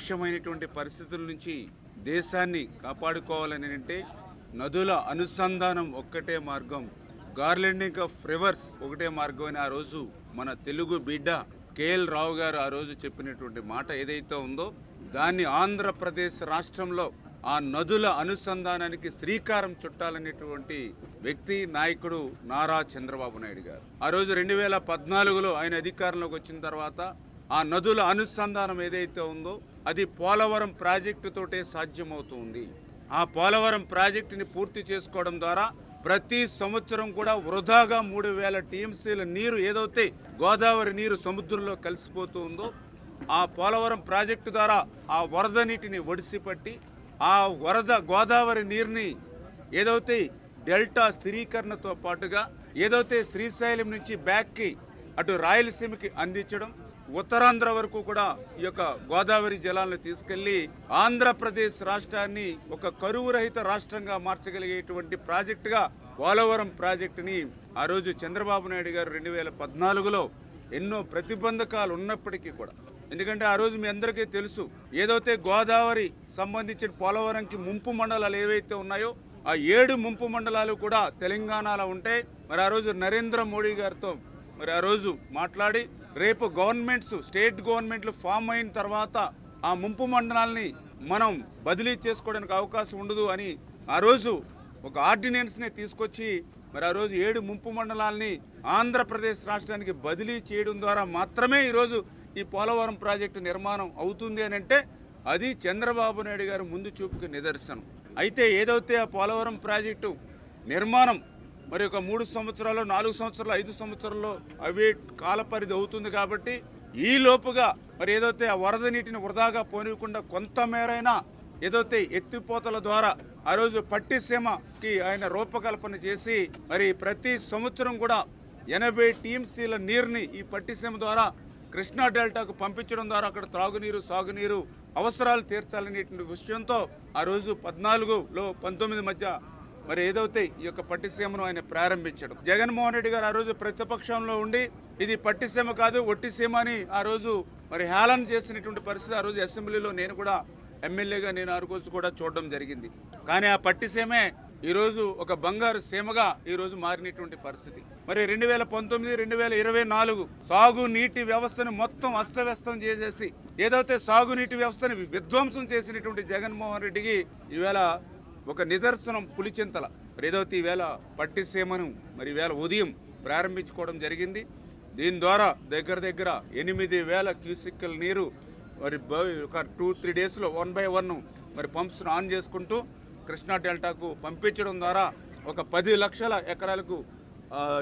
విషమైనటువంటి పరిస్థితుల నుంచి దేశాన్ని కాపాడుకోవాలని అంటే నదుల అనుసంధానం ఒక్కటే మార్గం. గార్లెండింగ్ ఆఫ్ రివర్స్ ఒకటే మార్గం అని ఆ రోజు మన తెలుగు బిడ్డ కేఎల్ రావు గారు ఆ రోజు చెప్పినటువంటి మాట ఏదైతే ఉందో దాన్ని ఆంధ్రప్రదేశ్ రాష్ట్రంలో ఆ నదుల అనుసంధానానికి శ్రీకారం చుట్టాలనేటువంటి వ్యక్తి నాయకుడు నారా చంద్రబాబు నాయుడు గారు. ఆ రోజు రెండు వేల పద్నాలుగులో ఆయన అధికారంలోకి వచ్చిన తర్వాత ఆ నదుల అనుసంధానం ఏదైతే ఉందో అది పోలవరం ప్రాజెక్టుతోటే సాధ్యమవుతుంది. ఆ పోలవరం ప్రాజెక్టుని పూర్తి చేసుకోవడం ద్వారా ప్రతి సంవత్సరం కూడా వృధాగా మూడు వేల టీఎంసీల నీరు ఏదైతే గోదావరి నీరు సముద్రంలో కలిసిపోతూ ఉందో ఆ పోలవరం ప్రాజెక్టు ద్వారా ఆ వరద నీటిని ఒడిసిపట్టి ఆ వరద గోదావరి నీరుని ఏదైతే డెల్టా స్థిరీకరణతో పాటుగా ఏదైతే శ్రీశైలం నుంచి బ్యాక్కి అటు రాయలసీమకి అందించడం ఉత్తరాంధ్ర వరకు కూడా ఈ యొక్క గోదావరి జలాలను తీసుకెళ్ళి ఆంధ్రప్రదేశ్ రాష్ట్రాన్ని ఒక కరువు రహిత రాష్ట్రంగా మార్చగలిగేటువంటి ప్రాజెక్టుగా పోలవరం ప్రాజెక్టుని ఆ రోజు చంద్రబాబు నాయుడు గారు రెండు వేల పద్నాలుగులో ఎన్నో ప్రతిబంధకాలు ఉన్నప్పటికీ కూడా. ఎందుకంటే ఆ రోజు మీ అందరికీ తెలుసు ఏదైతే గోదావరి సంబంధించిన పోలవరంకి ముంపు మండలాలు ఏవైతే ఉన్నాయో ఆ ఏడు ముంపు మండలాలు కూడా తెలంగాణలో ఉంటాయి మరి ఆ రోజు నరేంద్ర మోడీ గారితో మరి ఆ రోజు మాట్లాడి రేపు గవర్నమెంట్స్ స్టేట్ గవర్నమెంట్లు ఫామ్ అయిన తర్వాత ఆ ముంపు మండలాల్ని మనం బదిలీ చేసుకోవడానికి అవకాశం ఉండదు అని ఆ రోజు ఒక ఆర్డినెన్స్ని తీసుకొచ్చి మరి ఆ రోజు ఏడు ముంపు మండలాల్ని ఆంధ్రప్రదేశ్ రాష్ట్రానికి బదిలీ చేయడం ద్వారా మాత్రమే ఈరోజు ఈ పోలవరం ప్రాజెక్టు నిర్మాణం అవుతుంది అని అంటే అది చంద్రబాబు నాయుడు గారు ముందు చూపుకి నిదర్శనం. అయితే ఏదైతే ఆ పోలవరం ప్రాజెక్టు నిర్మాణం మరి ఒక మూడు సంవత్సరాలు నాలుగు సంవత్సరాలు ఐదు సంవత్సరాల్లో అవే కాలపరిధి అవుతుంది కాబట్టి ఈ లోపుగా మరి ఏదైతే ఆ వరద నీటిని వృధాగా పోనివ్వకుండా కొంతమేరైనా ఏదైతే ఎత్తిపోతల ద్వారా ఆ రోజు పట్టిసీమకి ఆయన రూపకల్పన చేసి మరి ప్రతి సంవత్సరం కూడా ఎనభై టీఎంసీల నీరుని ఈ పట్టిసీమ ద్వారా కృష్ణా డెల్టాకు పంపించడం ద్వారా అక్కడ త్రాగునీరు సాగునీరు అవసరాలు తీర్చాలనేటువంటి విషయంతో ఆ రోజు పద్నాలుగులో పంతొమ్మిది మధ్య మరి ఏదైతే ఈ యొక్క పట్టిసీమను ఆయన ప్రారంభించడం. జగన్మోహన్ రెడ్డి గారు ఆ రోజు ప్రతిపక్షంలో ఉండి ఇది పట్టిసీమ కాదు ఒట్టిసీమ అని ఆ రోజు మరి హేళన చేసినటువంటి పరిస్థితి ఆ రోజు అసెంబ్లీలో నేను కూడా ఎమ్మెల్యేగా నేను ఆ రోజు కూడా చూడడం జరిగింది. కానీ ఆ పట్టిసీమే ఈరోజు ఒక బంగారు సీమగా ఈరోజు మారినటువంటి పరిస్థితి. మరి రెండు వేల పంతొమ్మిది రెండు వేల ఇరవై నాలుగు సాగు నీటి వ్యవస్థను మొత్తం అస్తవ్యస్తం చేసేసి ఏదైతే సాగునీటి వ్యవస్థను విధ్వంసం చేసినటువంటి జగన్మోహన్ రెడ్డికి ఈవేళ ఒక నిదర్శనం పులిచింతల రేదోతి ఏదైతే ఈవేళ పట్టిసీమను మరి వేళ ఉదయం ప్రారంభించుకోవడం జరిగింది. దీని ద్వారా దగ్గర దగ్గర ఎనిమిది వేల క్యూసిక్కల నీరు మరి ఒక టూ త్రీ డేస్లో వన్ బై వన్ మరి పంప్స్ను ఆన్ చేసుకుంటూ కృష్ణా డెల్టాకు పంపించడం ద్వారా ఒక పది లక్షల ఎకరాలకు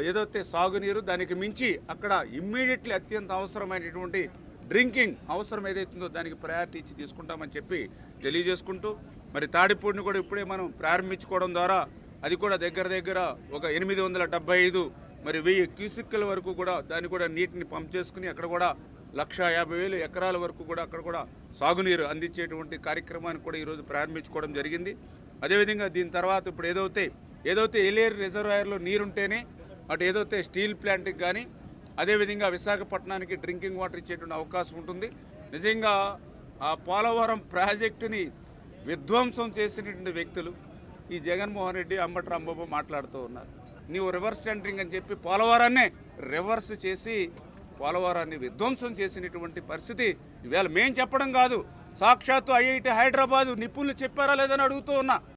ఏదైతే సాగునీరు దానికి మించి అక్కడ ఇమ్మీడియట్లీ అత్యంత అవసరమైనటువంటి డ్రింకింగ్ అవసరం ఏదైతుందో దానికి ప్రయారిటీ ఇచ్చి తీసుకుంటామని చెప్పి తెలియజేసుకుంటూ మరి తాడిపూడిని కూడా ఇప్పుడే మనం ప్రారంభించుకోవడం ద్వారా అది కూడా దగ్గర దగ్గర ఒక ఎనిమిది వందల డెబ్బై ఐదు మరి వెయ్యి క్యూసిక్కుల వరకు కూడా దాన్ని కూడా నీటిని పంప్ చేసుకుని అక్కడ కూడా లక్ష యాభై వేలు ఎకరాల వరకు కూడా అక్కడ కూడా సాగునీరు అందించేటువంటి కార్యక్రమాన్ని కూడా ఈరోజు ప్రారంభించుకోవడం జరిగింది. అదేవిధంగా దీని తర్వాత ఇప్పుడు ఏదైతే ఏదైతే ఎలేరు రిజర్వాయర్లో నీరుంటేనే అటు ఏదైతే స్టీల్ ప్లాంట్కి కానీ అదేవిధంగా విశాఖపట్నానికి డ్రింకింగ్ వాటర్ ఇచ్చేటువంటి అవకాశం ఉంటుంది. నిజంగా ఆ పోలవరం ప్రాజెక్టుని విధ్వంసం చేసినటువంటి వ్యక్తులు ఈ జగన్మోహన్ రెడ్డి అంబటి రాంబాబు మాట్లాడుతూ ఉన్నారు. నీవు రివర్స్ టెండరింగ్ అని చెప్పి పోలవరాన్నే రివర్స్ చేసి పోలవరాన్ని విధ్వంసం చేసినటువంటి పరిస్థితి ఇవాళ మేం చెప్పడం కాదు. సాక్షాత్తు ఐఐటి హైదరాబాదు నిపుణులు చెప్పారా లేదని అడుగుతూ ఉన్నా.